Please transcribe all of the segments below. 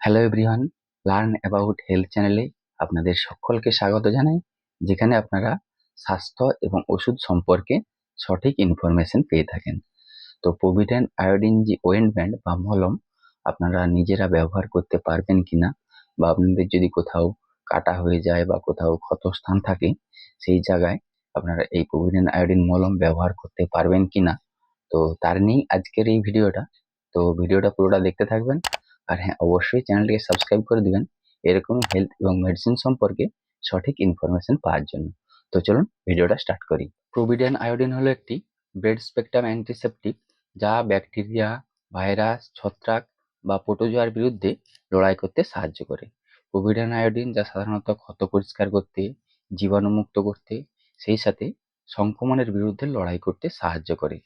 Hello everyone learn about health চ্যানেলে আপনাদের সকলকে স্বাগত জানাই, যেখানে আপনারা স্বাস্থ্য এবং ওষুধ সম্পর্কে সঠিক ইনফরমেশন পেয়ে থাকেন। তো প্রভিডেন্ট আয়োডিন যে ওয়েন্টমেন্ট বা মলম, আপনারা নিজেরা ব্যবহার করতে পারবেন কিনা, বা আপনাদের যদি কোথাও কাটা হয়ে যায় বা কোথাও ক্ষতস্থান থাকে, সেই জায়গায় আপনারা এই প্রভিডেন্ট আয়োডিন মলম ব্যবহার করতে পারবেন কিনা, তো তার নিয়েই আজকের এই ভিডিওটা। তো ভিডিওটা পুরোটা দেখতে থাকবেন। আর হ্যাঁ অবশ্যই চ্যানেলটিকে সাবস্ক্রাইব করে দিবেন। এরকমই হেলথ এবং মেডিসিন সম্পর্কে সঠিক ইনফরমেশন পাওয়ার জন্য। তো চলুন ভিডিওটা স্টার্ট করি। প্রোভিডেন আয়োডিন হলো একটি ব্রেড স্পেকট্রাম অ্যান্টিসেপটিক যা ব্যাকটেরিয়া ভাইরাস ছত্রাক বা প্রোটোজোয়ার বিরুদ্ধে লড়াই করতে সাহায্য করে। প্রোভিডেন আয়োডিন যা সাধারণত ক্ষত পরিষ্কার করতে, জীবাণুমুক্ত করতে, সেই সাথে সংক্রমণের বিরুদ্ধে লড়াই করতে সাহায্য করে।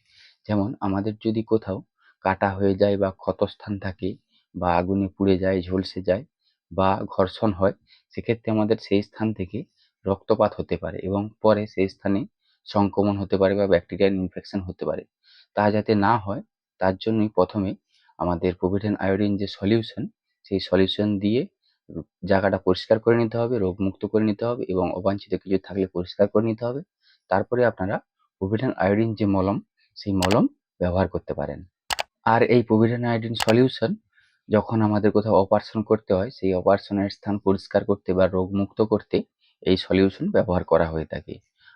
যেমন আমাদের যদি কোথাও কাটা হয়ে যায় বা ক্ষতস্থান থাকে বা আগুনে পুড়ে যায়, ঝলসে যায় বা ঘর্ষণ হয়, সেক্ষেত্রে আমাদের সেই স্থান থেকে রক্তপাত হতে পারে এবং পরে সেই স্থানে সংক্রমণ হতে পারে বা ব্যাকটেরিয়াল ইনফেকশন হতে পারে। তা যাতে না হয়, তার জন্যই প্রথমে আমাদের প্রোভিডেন আয়োডিন যে সলিউশন সেই সলিউশন দিয়ে জায়গাটা পরিষ্কার করে নিতে হবে, রোগমুক্ত করে নিতে হবে এবং অবাঞ্ছিত কিছু থাকলে পরিষ্কার করে নিতে হবে। তারপরে আপনারা প্রোভিডেন আয়োডিন যে মলম, সেই মলম ব্যবহার করতে পারেন। আর এই প্রোভিডেন আয়োডিন সলিউশন যখন আমাদের কোথাও অপারেশন করতে হয়, সেই অপারেশনের স্থান পরিষ্কার করতে বা রোগমুক্ত করতে এই সলিউশন ব্যবহার করা হয়ে থাকে।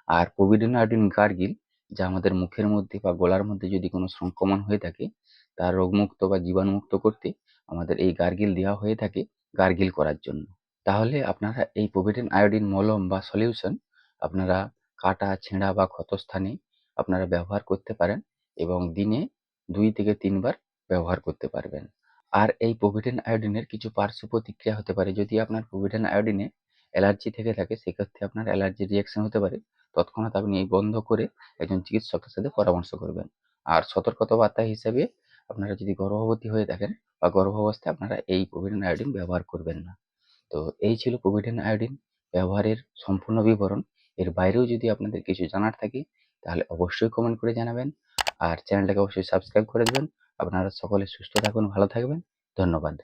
আর আয়োডিন গার্গিল যা আমাদের মুখের মধ্যে বা গলার মধ্যে যদি কোনো সংক্রমণ হয়ে থাকে তার রোগমুক্ত বা জীবাণুমুক্ত করতে আমাদের এই গার্গিল দেওয়া হয়ে থাকে গার্গিল করার জন্য। তাহলে আপনারা এই প্রোভিডেন আয়োডিন মলম বা সলিউশন আপনারা কাটা, ছেঁড়া বা ক্ষতস্থানে আপনারা ব্যবহার করতে পারেন এবং দিনে দুই থেকে তিনবার ব্যবহার করতে পারবেন। আর এই প্রোভিডেন আয়োডিনের কিছু পার্শ্ব প্রতিক্রিয়া হতে পারে। যদি আপনার প্রোভিডেন আয়োডিনে অ্যালার্জি থেকে থাকে, সেক্ষেত্রে আপনার অ্যালার্জি রিয়াকশন হতে পারে। তৎক্ষণাৎ আপনি এই বন্ধ করে একজন চিকিৎসকের সাথে পরামর্শ করবেন। আর সতর্কতা বার্তা হিসেবে আপনারা যদি গর্ভবতী হয়ে থাকেন বা গর্ভাবস্থায় আপনারা এই প্রোভিডেন আয়োডিন ব্যবহার করবেন না। তো এই ছিল প্রোভিডেন আয়োডিন ব্যবহারের সম্পূর্ণ বিবরণ। এর বাইরেও যদি আপনাদের কিছু জানার থাকে, তাহলে অবশ্যই কমেন্ট করে জানাবেন। আর চ্যানেলটাকে অবশ্যই সাবস্ক্রাইব করে দেবেন। আপনারা সকলে সুস্থ থাকুন ভালো থাকবেন। ধন্যবাদ।